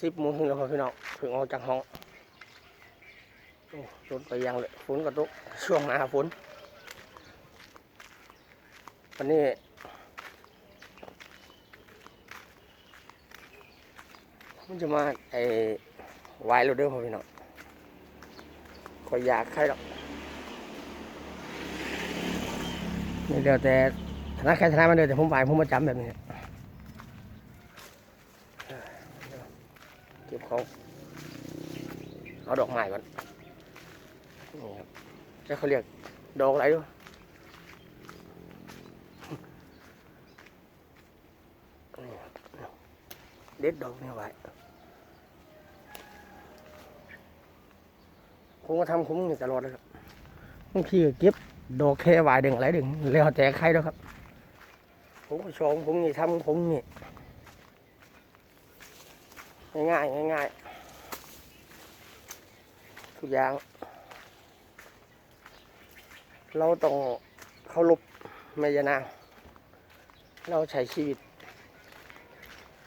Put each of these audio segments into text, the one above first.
สิบโมงแล้วพี่น้องถึงออกจากห้องโอ้รถไปยังเลยฝนก็ตกช่วงหนาฝนวันนี้มันจะมาไอ้วายโรเดอร์ครับพี่น้องคอยอยากใครหรอกนี่เดี๋ยวแต่ธนาใครธนามันเดียวแต่ผมไปผมมาจำแบบนี้ เก็บของเอาดอกไม้ก่อนนี่ครับจะเขาเรียกดอกอะไรด้วยเด็ดดอกนี่ไว้ผมก็ทำคุ้มนี่ตลอดเลยครับบางทีก็เก็บดอกแค่ไว้ดึงอะไรดึงแล้วแต่ใครแล้วครับ ผมก็ชมผมนี่ทำผมนี่ ง่ายๆง่ายๆทุกอย่าง เราต้องเคารพแม่ยานางเราใช้ชีวิต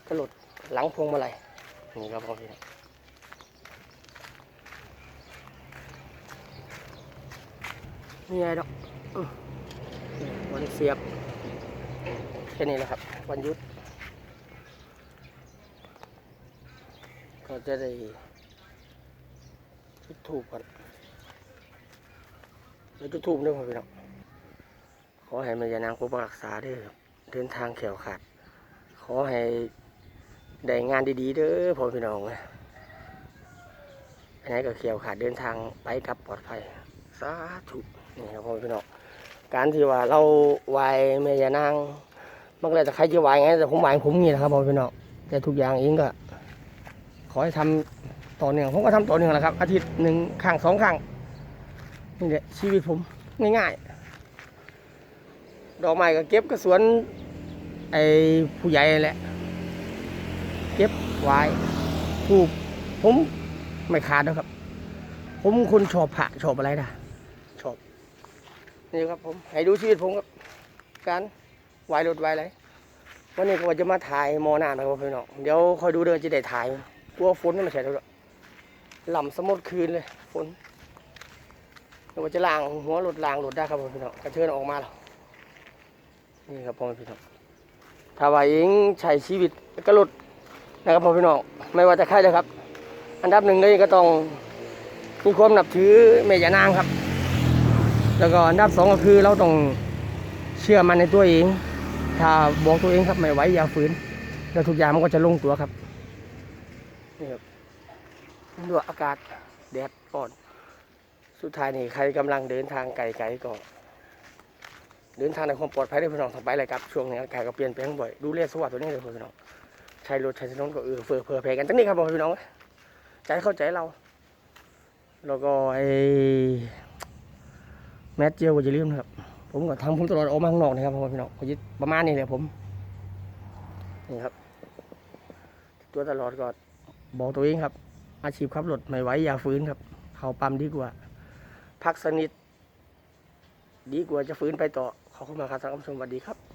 กระหลดหลังพวงมาลัยนี่ครับพ่อพี่น้องนี่ไงดอกอื้อวันเสียบ แค่นี้แหละครับ วันยุด ก็จะได้จุดถูกก่อนแล้วจุดถูกด้วยพี่น้องขอให้แมายานางปกปักรักษาด้วยเดินทางแขวขาด ขอให้ได้งานดีๆเด้อพ่อพี่น้องนะอันไหนก็เขียวขาดเดินทางไปกลับปลอดภัยสาธุนี่ครับพ่อพี่น้องการที่ว่าเราไหวแม่ยานางมันก็แล้วแต่ใครจะไหวไงแต่ผมวของผมนี่แหละครับพ่อพี่น้องแต่ทุกอย่างเองก็ ขอให้ทำต่อเนื่องผมก็ทำต่อเนื่องแหละครับ อาทิตย์หนึ่งครั้งสองครั้งนี่แหละชีวิตผมง่ายๆ ดอกไม้ก็เก็บก็สวน ไอ้ผู้ใหญ่แหละ เก็บไว้ถูกผมไม่ขาดนะครับ ผมคนชอบผักชอบอะไรนะชอบนี่ครับผมให้ดูชีวิตผมครับการไหวรถไหวอะไรวันนี้ก็จะมาถ่ายมอหน้านะครับพี่น้องเดี๋ยวคอยดูเดินจะได้ถ่าย กลัวฝนมันมาใช่แล้วด้วยหล่ำสมดคืนเลยฝนเราจะล้างหัวรถล้างรถได้ครับผมพี่น้องกระเชิญออกมาแล้วนี่ครับพ่อแม่พี่น้องถ้าว่าเองใช้ชีวิตก็รถนะครับพ่อพี่น้องไม่ว่าจะใครเลยครับ อันดับหนึ่งเลยก็ต้องมีความนับถือแม่ยานางครับ แล้วก็อันดับสองก็คือเราต้องเชื่อมันในตัวเอง ถ้าบอกตัวเองครับไม่ไหวอย่าฝืน แล้วทุกอย่างมันก็จะลงตัวครับ นี่ครับดูอากาศแดดอ่อน สุดท้ายนี่ใครกำลังเดินทางไกลๆก็เดินทางในความปลอดภัยได้พี่น้องทางไปเลยครับช่วงนี้อากาศก็เปลี่ยนแปลงบ่อยดูเรียสวัสดิ์ตัวนี้เลยพี่น้องใช้รถใช้ถนนก็เออเฟื่อเผื่อแผ่กันจังนี้ครับพี่น้องใจเข้าใจเรา แล้วก็ไอ้แมสเจลก็จะลืมนะครับ ผมก็ทำผมตลอดออกมาข้างนอกนะครับพี่น้องยึดประมาณนี้เลยผมนี่ครับ ตัวตลอดก็ บอกตัวเองครับ อาชีพขับรถไม่ไหวอย่าฟื้นครับ เขาปั๊มดีกว่า พักสนิท ดีกว่าจะฟื้นไปต่อขอบคุณมากครับท่านผู้ชมสวัสดีครับ